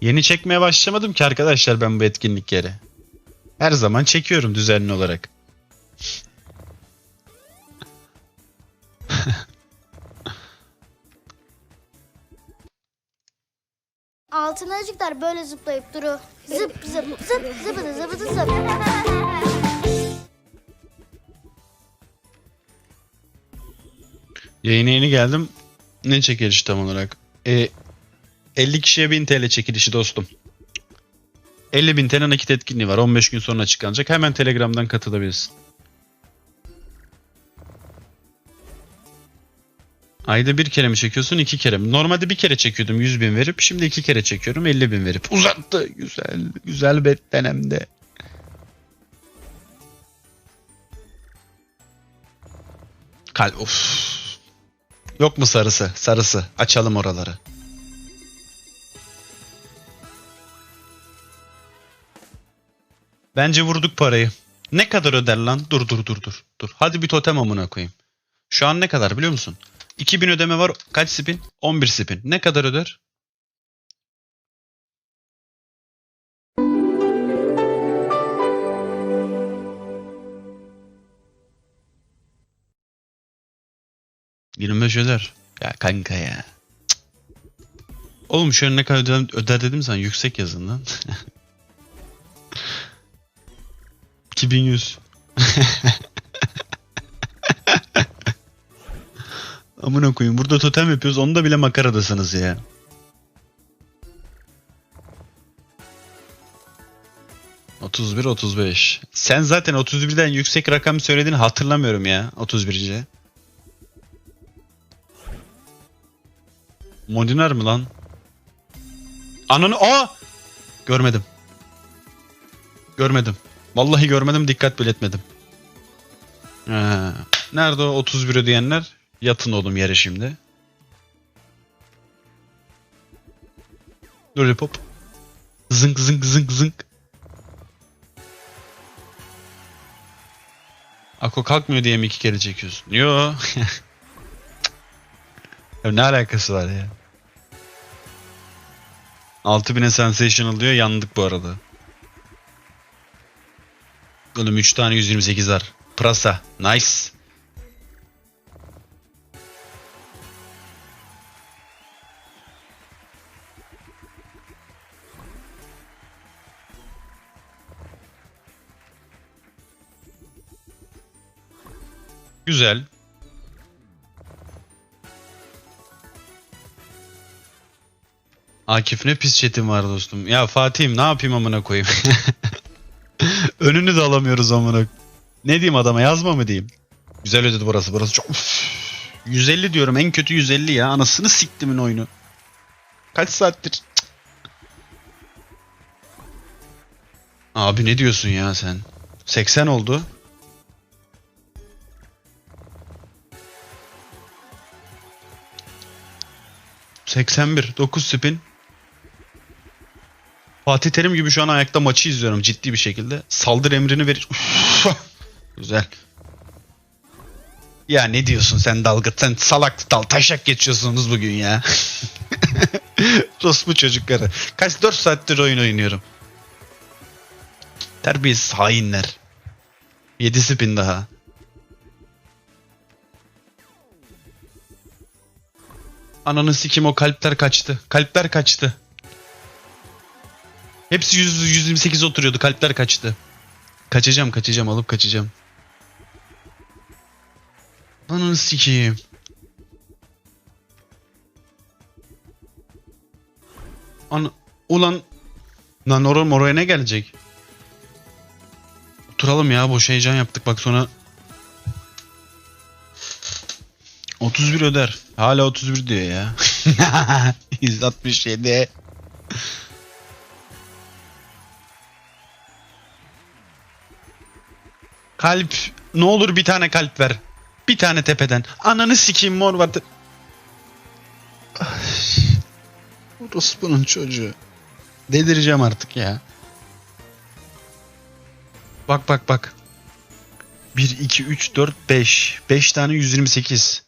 Yeni çekmeye başlamadım ki arkadaşlar ben bu etkinlikleri. Her zaman çekiyorum düzenli olarak. Altınacıklar böyle zıplayıp duru. Zıp zıp zıp zıpıdı zıpıdı zıp. Yayına yeni geldim. Ne çekilişi tam olarak? E, 50 kişiye 1000 TL çekilişi dostum. 50 bin TL nakit etkinliği var. 15 gün sonra açıklanacak. Hemen Telegram'dan katılabilirsin. Ayda bir kere mi çekiyorsun iki kere mi? Normalde bir kere çekiyordum 100 bin verip şimdi iki kere çekiyorum 50 bin verip. Uzattı güzel güzel bir denemde. Kal of. Yok mu sarısı? Sarısı. Açalım oraları. Bence vurduk parayı. Ne kadar öder lan? Dur dur dur dur. Dur. Hadi bir totem amına koyayım. Şu an ne kadar biliyor musun? 2000 ödeme var. Kaç spin? 11 spin. Ne kadar öder? ...25 öder. Ya kanka ya. Cık. Oğlum an ne kadar öder, öder dedim sen yüksek yazın lan. 2100. Amına koyayım burada totem yapıyoruz onda bile makaradasınız ya. ...31 35. Sen zaten 31'den yüksek rakam söylediğini hatırlamıyorum ya 31'ce. Molinar mı lan? Ananı aa! Görmedim. Görmedim. Vallahi görmedim dikkat bile etmedim. Ha. Nerede o 31 ödeyenler? Yatın oğlum yere şimdi. Lollipop. Zınk zınk zınk zınk. Ako kalkmıyor diye mi iki kere çekiyorsun? Yo. ya ne alakası var ya? 6000'e sensational diyor yandık bu arada. Oğlum 3 tane 128 var. Prasa. Nice. Güzel. Akif ne pis chatim var dostum. Ya Fatih'im ne yapayım amına koyayım. Önünü de alamıyoruz amına. Ne diyeyim adama yazma mı diyeyim? Güzel ödedi burası. Burası çok... Üf. 150 diyorum en kötü 150 ya. Anasını siktimin oyunu. Kaç saattir? Cık. Abi ne diyorsun ya sen? 80 oldu. ...81. 9 spin. Fatih Terim gibi şu an ayakta maçı izliyorum ciddi bir şekilde. Saldır emrini verir. Güzel. Ya ne diyorsun sen dalgıt? Sen salak dal taşak geçiyorsunuz bugün ya. Rospu çocukları. Kaç 4 saattir oyun oynuyorum. Terbiyesiz hainler. 7 spin daha. Ananı sikim o kalpler kaçtı. Kalpler kaçtı. Hepsi 100, 128 oturuyordu. Kalpler kaçtı. Kaçacağım kaçacağım alıp kaçacağım. Ananı sikeyim. Ana, ulan lan orum oraya ne gelecek? Oturalım ya boş heyecan yaptık bak sonra 31 öder. Hala 31 diyor ya. 167. Kalp. Ne olur bir tane kalp ver. Bir tane tepeden. Ananı sikeyim mor vardı. Orospu'nun çocuğu. Delireceğim artık ya. Bak bak bak. 1, 2, 3, 4, 5. 5 tane 128.